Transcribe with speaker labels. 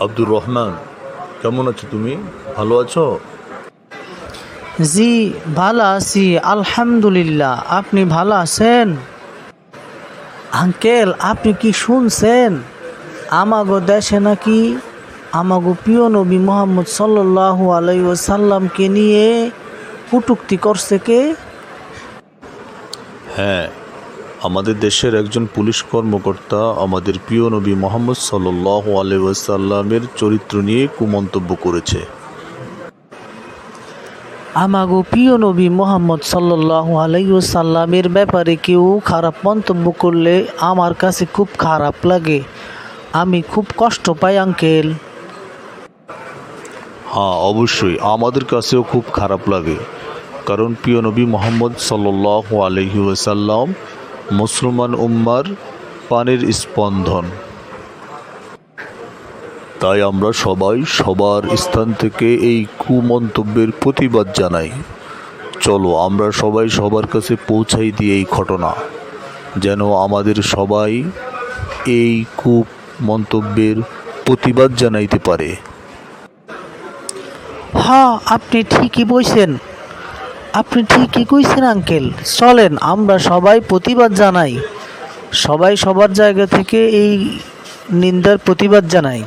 Speaker 1: আব্দুর রহমান কেমন আছো তুমি? ভালো আছো?
Speaker 2: জি ভালো আছি আলহামদুলিল্লাহ। আপনি ভালো আছেন? আঙ্কেল আপনি কি শুনছেন? আমাগো দেশে নাকি আমাগো প্রিয় নবী মোহাম্মদ সাল্লাল্লাহু আলাইহি ওয়াসাল্লামকে নিয়ে কটুক্তি করছে কে?
Speaker 1: হ্যাঁ আমাদের দেশের একজন পুলিশ কর্মকর্তা আমাদের প্রিয় নবী মোহাম্মদ সাল্লাহ আলাইসাল্লামের চরিত্র নিয়ে কুমন্তব্য করেছে।
Speaker 2: আমাগো প্রিয় নবী মোহাম্মদ সাল্লাল্লাহু আলাইহি ওয়াসাল্লামের ব্যাপারে কেউ খারাপ মন্তব্য করলে আমার কাছে খুব খারাপ লাগে। আমি খুব কষ্ট পাই আঙ্কেল।
Speaker 1: হ্যাঁ অবশ্যই আমাদের কাছেও খুব খারাপ লাগে। কারণ প্রিয় নবী মোহাম্মদ সাল্লাহ আলহি ওসাল্লাম মুসলমান উম্মার পানের স্পন্দন। তাই আমরা সবাই সবার স্থান থেকে এই কুমন্তব্যের প্রতিবাদ জানাই। চলো, আমরা সবাই সবার কাছে পৌঁছাই দিই এই ঘটনা। যেন আমাদের সবাই এই কুমন্তব্যের প্রতিবাদ জানাইতে পারে।
Speaker 2: হ্যাঁ আপনি ঠিকই বলছেন। আপনি ঠিকই কইছেন, আঙ্কেল। চলেন, আমরা সবাই প্রতিবাদ জানাই। সবাই সবার জায়গা থেকে এই নিন্দার প্রতিবাদ জানাই।